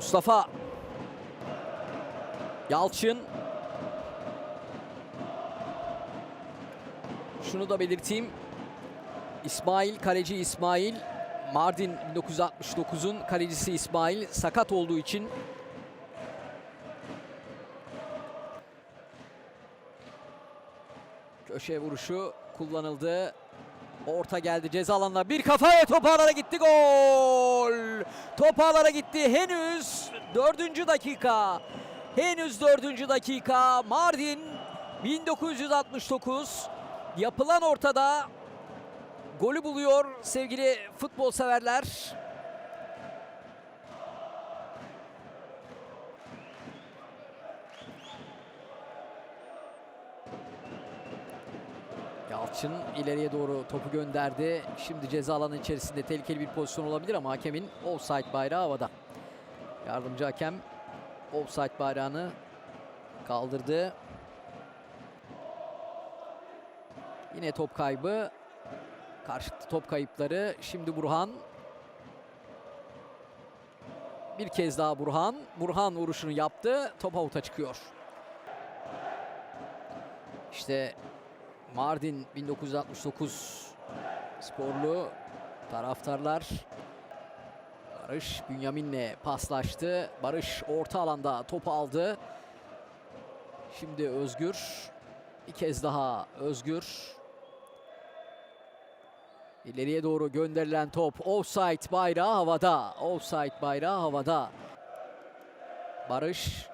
Mustafa. Yalçın. Şunu da belirteyim. İsmail, kaleci İsmail. Mardin 1969'un kalecisi İsmail sakat olduğu için köşe vuruşu kullanıldı. Orta geldi ceza alanına bir kafa ve top ağlara gitti gol. Top ağlara gitti henüz dördüncü dakika. Henüz dördüncü dakika Mardin 1969 yapılan ortada golü buluyor sevgili futbol severler. Yalçın ileriye doğru topu gönderdi. Şimdi ceza alanı içerisinde tehlikeli bir pozisyon olabilir ama hakemin offside bayrağı havada. Yardımcı hakem offside bayrağını kaldırdı. Yine top kaybı. Karşılıklı top kayıpları. Şimdi Burhan. Bir kez daha Burhan. Burhan vuruşunu yaptı. Top avuta çıkıyor. İşte Mardin 1969 sporlu taraftarlar Barış Bünyamin'le paslaştı. Barış orta alanda topu aldı. Şimdi Özgür. Bir kez daha Özgür. İleriye doğru gönderilen top. Offside bayrağı havada. Offside bayrağı havada. Barış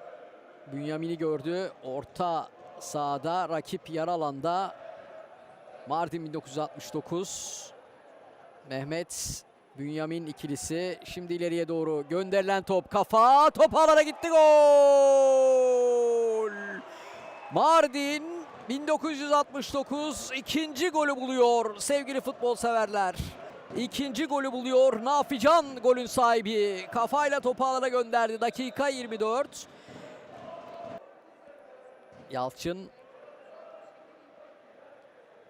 Bünyamin'i gördü. Orta sahada rakip yarı alanda. Mardin 1969. Mehmet Bünyamin ikilisi. Şimdi ileriye doğru gönderilen top. Kafa. Top ağlara gitti. Gol. Mardin 1969 ikinci golü buluyor sevgili futbol severler. İkinci golü buluyor. Nafican golün sahibi. Kafayla topu alana gönderdi. Dakika 24. Yalçın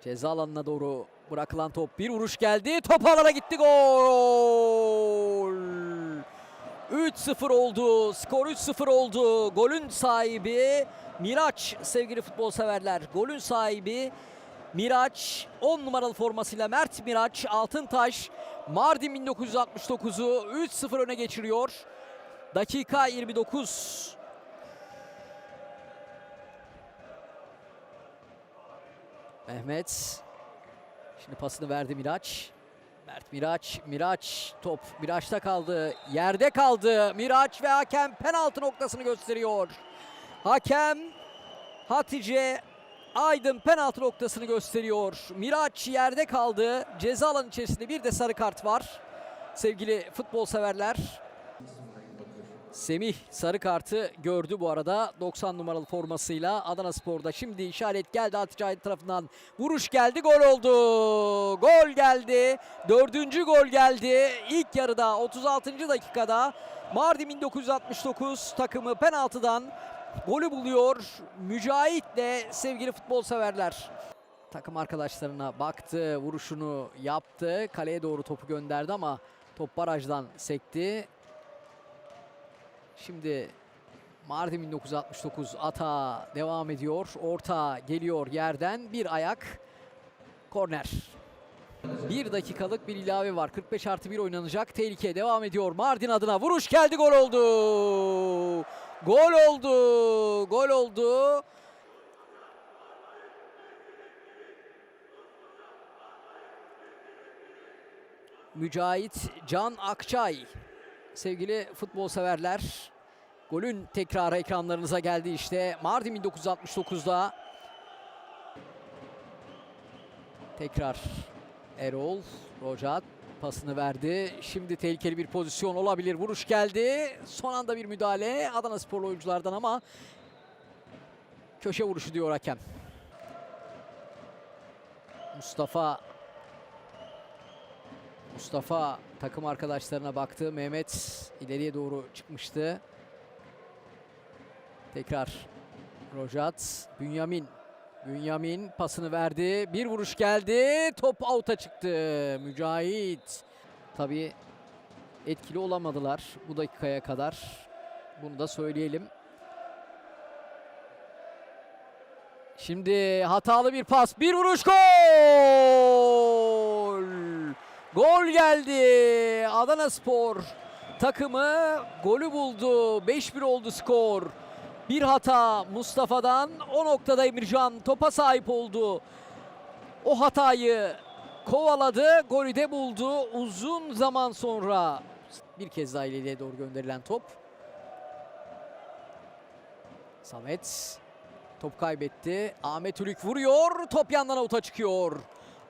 ceza alanına doğru bırakılan top. Bir vuruş geldi. Top alana gitti. Gol. 3-0 oldu. Skor 3-0 oldu. Golün sahibi Miraç sevgili futbol severler. Golün sahibi Miraç 10 numaralı formasıyla Mert Miraç Altıntaş Mardin 1969'u 3-0 öne geçiriyor. Dakika 29. Mehmet şimdi pasını verdi Miraç. Mert Miraç, Miraç top Miraç'ta kaldı. Yerde kaldı Miraç ve hakem penaltı noktasını gösteriyor. Hakem Hatice Aydın penaltı noktasını gösteriyor. Miraç yerde kaldı. Ceza alanı içerisinde bir de sarı kart var. Sevgili futbol severler. Semih sarı kartı gördü bu arada 90 numaralı formasıyla Adana Spor'da. Şimdi işaret geldi Hatice tarafından. Vuruş geldi gol oldu. Gol geldi. Dördüncü gol geldi. İlk yarıda 36. dakikada Mardin 1969 takımı penaltıdan golü buluyor. Mücahit'le sevgili futbol severler. Takım arkadaşlarına baktı, vuruşunu yaptı. Kaleye doğru topu gönderdi ama top barajdan sekti. Şimdi Mardin 1969 ata devam ediyor. Orta geliyor yerden. Bir ayak. Korner. Bir dakikalık bir ilave var. 45 artı 1 oynanacak. Tehlike devam ediyor. Mardin adına vuruş geldi gol oldu. Gol oldu. Gol oldu. Mücahit Can Akçay. Sevgili futbol severler. Golün tekrarı ekranlarınıza geldi işte. Mardin 1969'da. Tekrar Erol Rojat pasını verdi. Şimdi tehlikeli bir pozisyon olabilir. Vuruş geldi. Son anda bir müdahale Adana sporlu oyunculardan ama köşe vuruşu diyor hakem. Mustafa Mustafa takım arkadaşlarına baktı. Mehmet ileriye doğru çıkmıştı. Tekrar Rojat. Bünyamin. Bünyamin pasını verdi. Bir vuruş geldi. Top out'a çıktı. Mücahit. Tabii etkili olamadılar bu dakikaya kadar. Bunu da söyleyelim. Şimdi hatalı bir pas, bir vuruş gol! Gol geldi. Adana Spor takımı golü buldu. 5-1 oldu skor. Bir hata Mustafa'dan. O noktada Emircan topa sahip oldu. O hatayı kovaladı. Golü de buldu. Uzun zaman sonra bir kez daha ileriye doğru gönderilen top. Samet top kaybetti. Ahmet Ülük vuruyor. Top yandan avuta çıkıyor.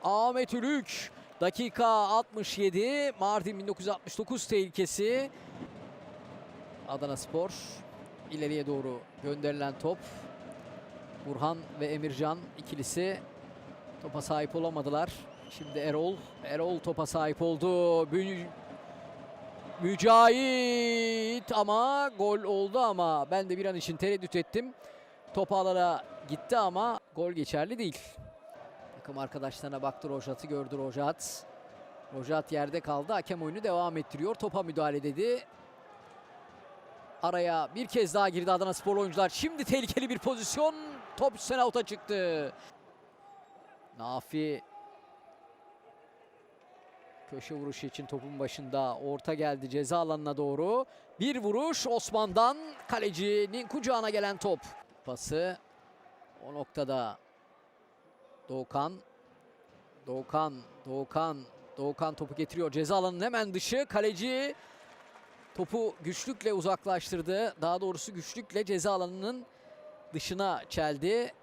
Ahmet Ülük dakika 67. Mardin 1969 tehlikesi. Adana Spor ileriye doğru gönderilen top. Burhan ve Emircan ikilisi topa sahip olamadılar. Şimdi Erol, Erol topa sahip oldu. Mü- Mücahit ama gol oldu ama ben de bir an için tereddüt ettim. Top ağlara gitti ama gol geçerli değil. Takım arkadaşlarına baktı Rojat'ı gördü Rojat. Rojat yerde kaldı. Hakem oyunu devam ettiriyor. Topa müdahale dedi. Araya bir kez daha girdi Adana Spor oyuncular. Şimdi tehlikeli bir pozisyon. Top üstten out'a çıktı. Nafi köşe vuruşu için topun başında orta geldi ceza alanına doğru. Bir vuruş Osman'dan kalecinin kucağına gelen top. Pası o noktada Doğukan Doğukan Doğukan Doğukan topu getiriyor. Ceza alanının hemen dışı. Kaleci topu güçlükle uzaklaştırdı. Daha doğrusu güçlükle ceza alanının dışına çeldi.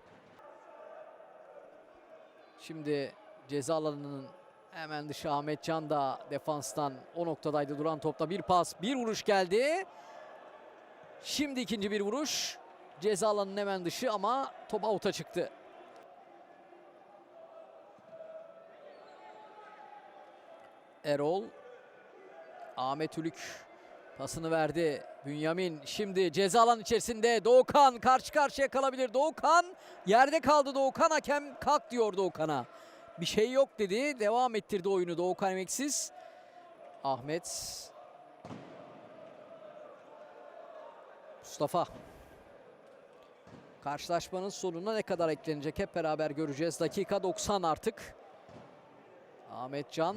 Şimdi ceza alanının hemen dışı Ahmet Can da defanstan o noktadaydı duran topta bir pas, bir vuruş geldi. Şimdi ikinci bir vuruş. Ceza alanının hemen dışı ama top avuta çıktı. Erol Ahmet Ülük pasını verdi. Bünyamin şimdi ceza alan içerisinde Doğukan karşı karşıya kalabilir. Doğukan yerde kaldı Doğukan hakem kalk diyor Doğukan'a. Bir şey yok dedi. Devam ettirdi oyunu Doğukan emeksiz. Ahmet Mustafa Karşılaşmanın sonuna ne kadar eklenecek hep beraber göreceğiz. Dakika 90 artık. Ahmet Can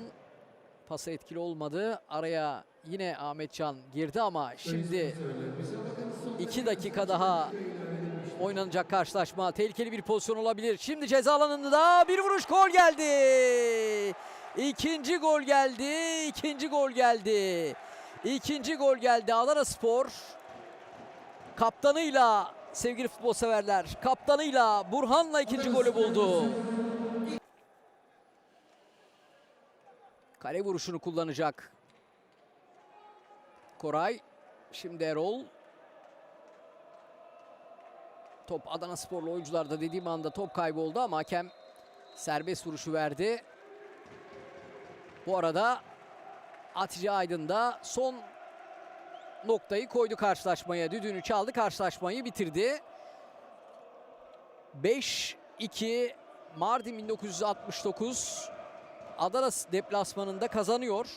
pası etkili olmadı. Araya yine Ahmet Can girdi ama şimdi 2 dakika daha oynanacak karşılaşma. Tehlikeli bir pozisyon olabilir. Şimdi ceza alanında bir vuruş gol geldi. İkinci gol geldi. İkinci gol geldi. İkinci gol geldi. Adana Spor kaptanıyla sevgili futbol severler kaptanıyla Burhan'la ikinci golü buldu. Kale vuruşunu kullanacak. Koray. Şimdi Erol. Top Adana Sporlu oyuncularda dediğim anda top kayboldu ama hakem serbest vuruşu verdi. Bu arada Hatice Aydın da son noktayı koydu karşılaşmaya. Düdüğünü çaldı karşılaşmayı bitirdi. 5-2 Mardin 1969 Adana deplasmanında kazanıyor.